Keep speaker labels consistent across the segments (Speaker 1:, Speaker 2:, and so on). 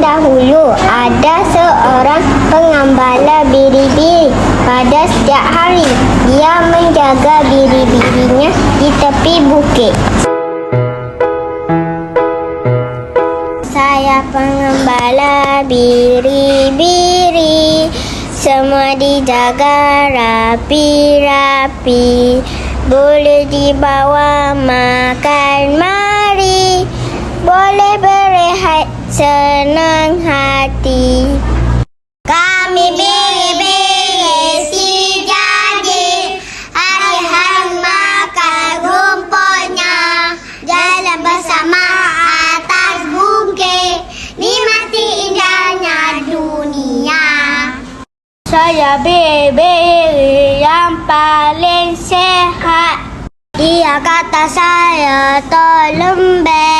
Speaker 1: dahulu ada seorang pengembala biri-biri. Pada setiap hari, dia menjaga biri-birinya di tepi bukit. Saya pengembala biri-biri Semua dijaga rapi-rapi Boleh dibawa makan mari Boleh berehat senang hati. Kami biri-biri si jadi Hari-hari makan rumputnya Jalan bersama atas bukit. Nikmati indahnya dunia. Saya biri yang paling sehat. Dia kata saya terlembek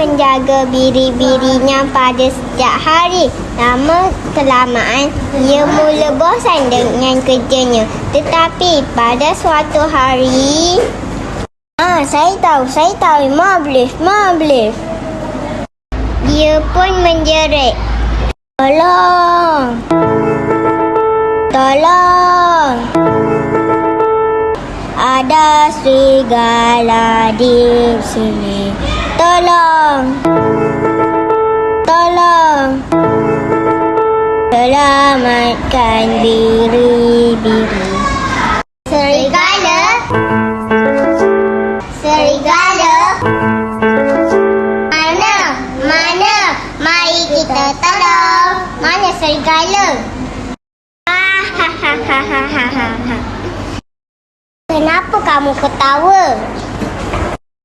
Speaker 1: menjaga biri-birinya pada setiap hari. Lama kelamaan, ia mula bosan dengan kerjanya. Tetapi pada suatu hari... Ah, saya tahu, saya tahu. Marvelous, marvelous. Dia pun menjerit. Tolong! Tolong! Ada serigala di sini. Tolong! Tolong! Selamatkan biri-biri. Serigala? Serigala? Mana? Mana? Mari kita tolong. Mana serigala? Kenapa kamu ketawa?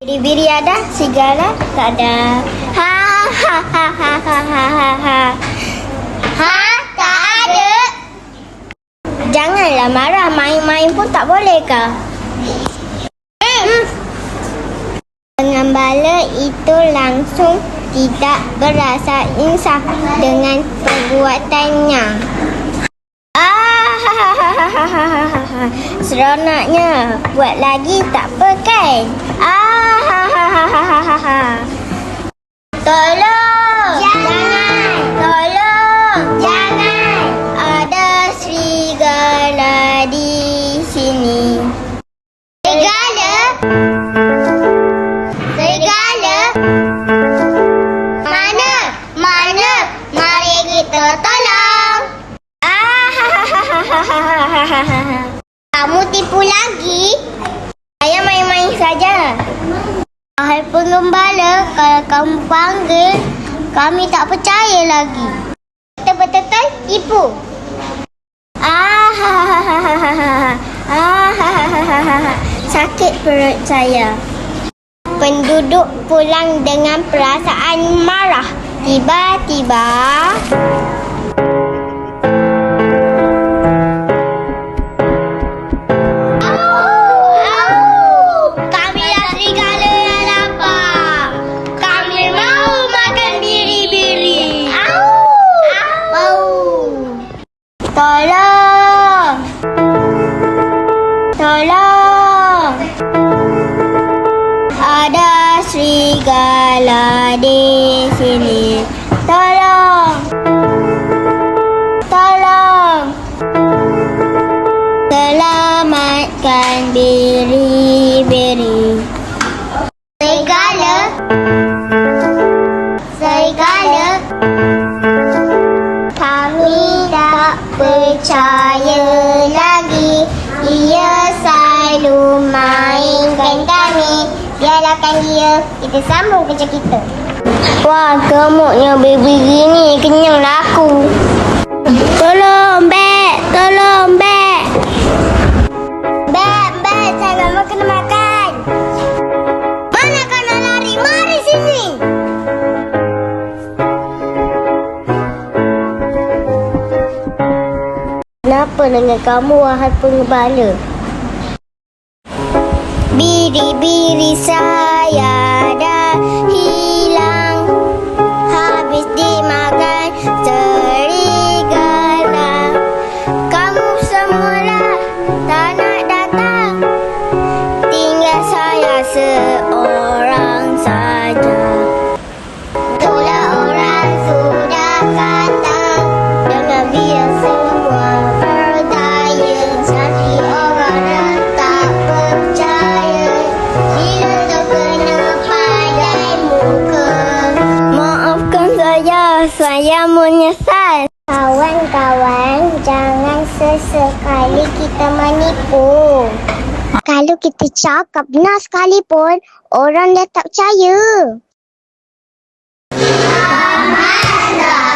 Speaker 1: Biri-biri ada, serigala tak ada. Ha ha ha ha ha ha ha ha. Ha, tak ada. Janganlah marah, main-main pun tak boleh ke? Hmm. Pengembala itu langsung tidak berasa insaf dengan perbuatannya. Ah, seronoknya. Buat lagi tak apa kan? Ah, Tolong! Jangan! Tolong! Jangan! Ada serigala di sini. Serigala? Serigala? Mana? Mana? Mari kita tolong. Ah, Kamu tipu lagi? Saya main-main saja. Hai pengembala, kalau kamu panggil, kami tak percaya lagi. Betul-betul tipu. Ah, ah, sakit perut saya. Penduduk pulang dengan perasaan marah. Tiba-tiba... Tolong! Ada serigala di sini. Tolong! Tolong! Selamatkan biri-biri. Serigala? Serigala? Kami tak percaya mainkan kami Biarkan dia Kita sambung kerja kita Wah, gemuknya baby gini Kenyang laku Tolong, Bek! Tolong, Bek! Bek, Bek! Saya mau kena makan Mana kau nak lari? Mari sini! Kenapa dengan kamu, wahai pengembala? Biri-biri saya dah hilang saya menyesal Kawan-kawan, jangan sesekali kita menipu. Kalau kita cakap benar sekalipun, orang dah tak percaya. Selamat